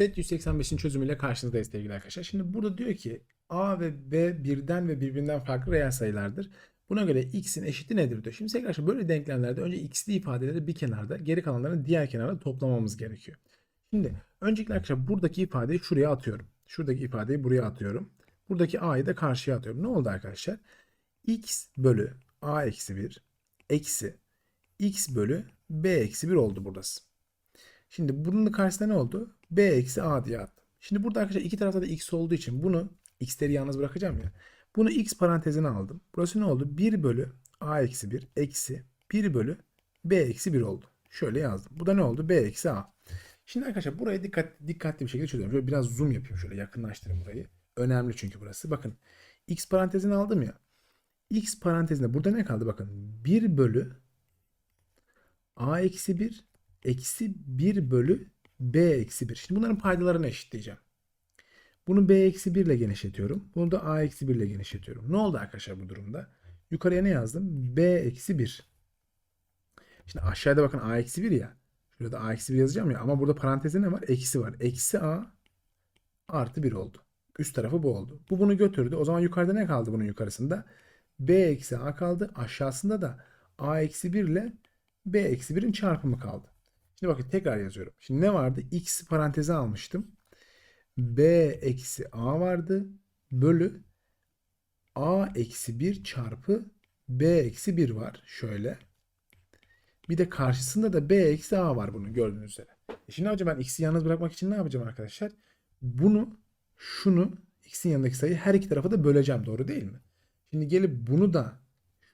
TET 185'in çözümüyle karşınızdayız sevgili arkadaşlar. Şimdi burada diyor ki A ve B birden ve birbirinden farklı reel sayılardır. Buna göre x'in eşiti nedir diyor. Şimdi arkadaşlar böyle denklemlerde önce x'li ifadeleri bir kenarda, geri kalanlarını diğer kenarda toplamamız gerekiyor. Şimdi öncelikle arkadaşlar buradaki ifadeyi şuraya atıyorum. Şuradaki ifadeyi buraya atıyorum. Buradaki a'yı da karşıya atıyorum. Ne oldu arkadaşlar? x bölü a eksi 1 eksi x bölü b eksi 1 oldu burası. Şimdi bunun da karşısında ne oldu? B eksi a diye attım. Şimdi burada arkadaşlar iki tarafta da x olduğu için bunu x'leri yalnız bırakacağım ya. Bunu x parantezine aldım. Burası ne oldu? 1 bölü a eksi 1 eksi 1 bölü b eksi 1 oldu. Şöyle yazdım. Bu da ne oldu? b eksi a. Şimdi arkadaşlar burayı dikkat, dikkatli bir şekilde çözüyorum. Şöyle biraz zoom yapayım. Şöyle yakınlaştırayım burayı. Önemli çünkü burası. Bakın x parantezini aldım ya. x parantezinde burada ne kaldı? Bakın 1 bölü a eksi 1 eksi 1 bölü b eksi 1. Şimdi bunların paydalarını eşitleyeceğim. Bunu b eksi 1 ile genişletiyorum. Bunu da a eksi 1 ile genişletiyorum. Ne oldu arkadaşlar bu durumda? Yukarıya ne yazdım? b eksi 1. Şimdi aşağıda bakın a eksi 1 ya. Şurada a eksi 1 yazacağım ya. Ama burada parantezde ne var? Eksi var. Eksi a artı 1 oldu. Üst tarafı bu oldu. Bu bunu götürdü. O zaman yukarıda ne kaldı bunun yukarısında? b eksi a kaldı. Aşağısında da a eksi 1 ile b eksi 1'in çarpımı kaldı. Şimdi bakın tekrar yazıyorum. Şimdi ne vardı? x paranteze almıştım. b eksi a vardı. Bölü a eksi 1 çarpı b eksi 1 var. Şöyle. Bir de karşısında da b eksi a var bunun gördüğünüz üzere. E şimdi ne yapacağım ben x'i yalnız bırakmak için ne yapacağım arkadaşlar? Bunu şunu x'in yanındaki sayıyı her iki tarafa da böleceğim. Doğru değil mi? Şimdi gelip bunu da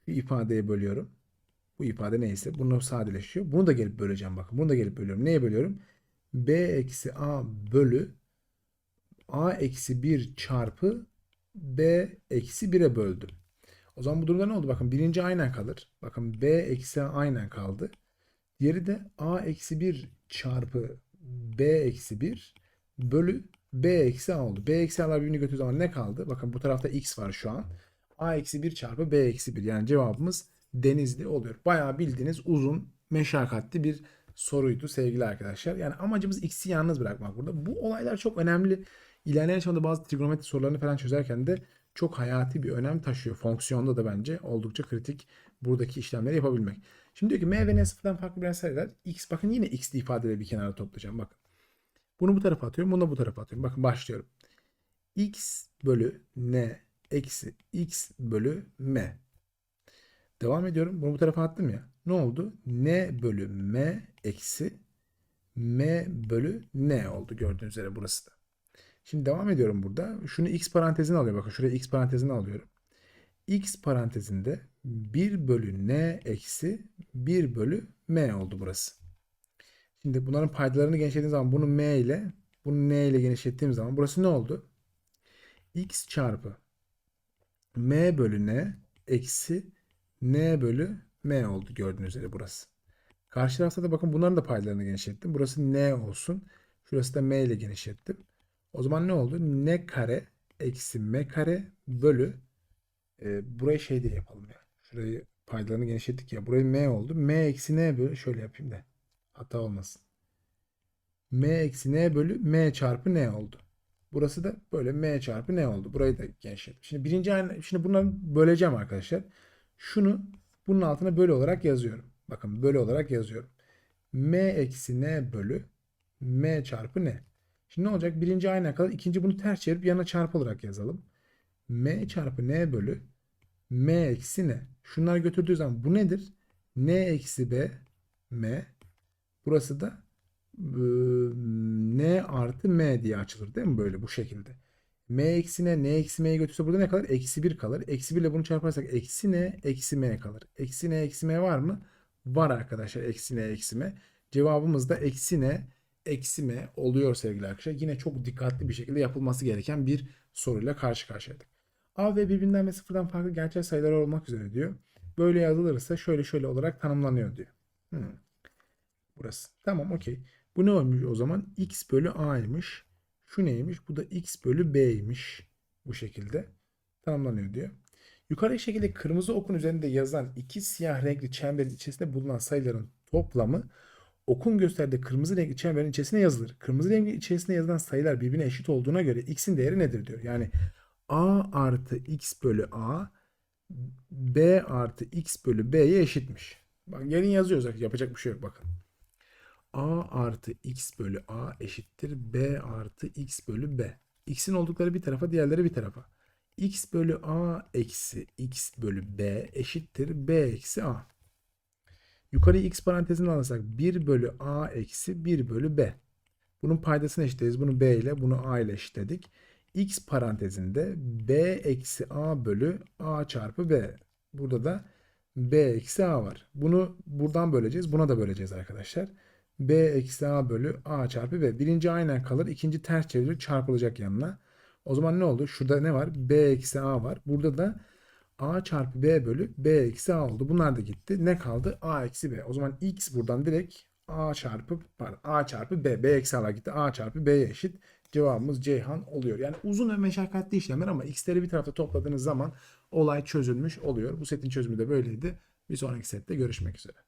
şu ifadeye bölüyorum. Bu ifade neyse bunu sadeleşiyor. Bunu da gelip böleceğim bakın. Bunu da gelip bölüyorum. Neye bölüyorum? b eksi a bölü a eksi 1 çarpı b eksi 1'e böldüm. O zaman bu durumda ne oldu? Bakın birinci aynen kalır. Bakın b eksi a aynen kaldı. Diğeri de a eksi 1 çarpı b eksi 1 bölü b eksi a oldu. b eksi a'lar birbirini götürdüğü zaman ne kaldı? Bakın bu tarafta x var şu an. a eksi 1 çarpı b eksi 1. Yani cevabımız denizli oluyor. Bayağı bildiğiniz uzun, meşakkatli bir soruydu sevgili arkadaşlar. Yani amacımız x'i yalnız bırakmak burada. Bu olaylar çok önemli. İlerleyen aşamada bazı trigonometri sorularını falan çözerken de çok hayati bir önem taşıyor. Fonksiyonda da bence oldukça kritik buradaki işlemleri yapabilmek. Şimdi diyor ki m ve n sıfırdan farklı birer sayılar. x bakın yine x'li ifadeleri bir kenara toplayacağım. Bakın. Bunu bu tarafa atıyorum. Bunu da bu tarafa atıyorum. Bakın başlıyorum. x bölü n eksi x bölü m. Devam ediyorum. Bunu bu tarafa attım ya. Ne oldu? N bölü M eksi M bölü N oldu gördüğünüz üzere burası da. Şimdi devam ediyorum burada. Şunu x parantezine alıyorum. Bakın şuraya x parantezine alıyorum. x parantezinde 1 bölü n eksi 1 bölü m oldu burası. Şimdi bunların paydalarını genişlettiğim zaman bunu m ile bunu n ile genişlettiğim zaman burası ne oldu? x çarpı m bölü n eksi n bölü m oldu gördüğünüz üzere burası. Karşı tarafta da bakın bunların da paylarını genişlettim. Burası n olsun. Şurası da m ile genişlettim. O zaman ne oldu? n kare eksi m kare bölü e, burayı şey diye yapalım ya. Şurayı paylarını genişlettik ya. Burayı m oldu. m eksi n bölü şöyle yapayım da hata olmasın. m eksi n bölü m çarpı n oldu. Burası da böyle m çarpı n oldu. Burayı da genişlettim. Şimdi birinci aynı, şimdi bunları böleceğim arkadaşlar. Şunu bunun altına bölü olarak yazıyorum. Bakın bölü olarak yazıyorum. m eksi n bölü m çarpı n. Şimdi ne olacak? Birinci aynı kadar ikinci bunu ters çevirip yana çarpı olarak yazalım. m çarpı n bölü m eksi n. Şunlar götürdüğü zaman bu nedir? n eksi b m. Burası da e, n artı m diye açılır değil mi? Böyle bu şekilde m eksi n, n eksi m'ye götürse burada ne kalır? Eksi 1 kalır. Eksi 1 ile bunu çarparsak eksi n, eksi m kalır. Eksi n, eksi m var mı? Var arkadaşlar. Eksi n, eksi m. Cevabımız da eksi n, eksi m oluyor sevgili arkadaşlar. Yine çok dikkatli bir şekilde yapılması gereken bir soruyla karşı karşıyaydık. A ve birbirinden ve sıfırdan farklı gerçel sayılar olmak üzere diyor. Böyle yazılırsa şöyle şöyle olarak tanımlanıyor diyor. Hmm. Burası. Tamam okey. Bu ne olmuş o zaman? x bölü a'ymış. Şu neymiş? Bu da x bölü b'ymiş. Bu şekilde tanımlanıyor diyor. Yukarıdaki şekilde kırmızı okun üzerinde yazan iki siyah renkli çemberin içerisinde bulunan sayıların toplamı okun gösterdiği kırmızı renkli çemberin içerisine yazılır. Kırmızı renkli içerisine yazılan sayılar birbirine eşit olduğuna göre x'in değeri nedir diyor. Yani a artı x bölü a b artı x bölü b'ye eşitmiş. Bak gelin yazıyoruz. Yapacak bir şey yok bakın. A artı x bölü a eşittir b artı x bölü b. x'in oldukları bir tarafa diğerleri bir tarafa. x bölü a eksi x bölü b eşittir b eksi a. Yukarıyı x parantezine alırsak 1 bölü a eksi 1 bölü b. Bunun paydasını eşitleriz. Bunu b ile bunu a ile eşitledik. x parantezinde b eksi a bölü a çarpı b. Burada da b eksi a var. Bunu buradan böleceğiz. Buna da böleceğiz arkadaşlar. B eksi a bölü a çarpı b. Birinci aynen kalır. ikinci ters çevirilir çarpılacak yanına. O zaman ne oldu? Şurada ne var? b eksi a var. Burada da a çarpı b bölü b eksi a oldu. Bunlar da gitti. Ne kaldı? a eksi b. O zaman x buradan direkt a çarpı pardon, a çarpı b. b eksi a gitti. a çarpı b'ye eşit. Cevabımız Ceyhan oluyor. Yani uzun ve meşakkatli işlemler ama x'leri bir tarafta topladığınız zaman olay çözülmüş oluyor. Bu setin çözümü de böyleydi. Bir sonraki sette görüşmek üzere.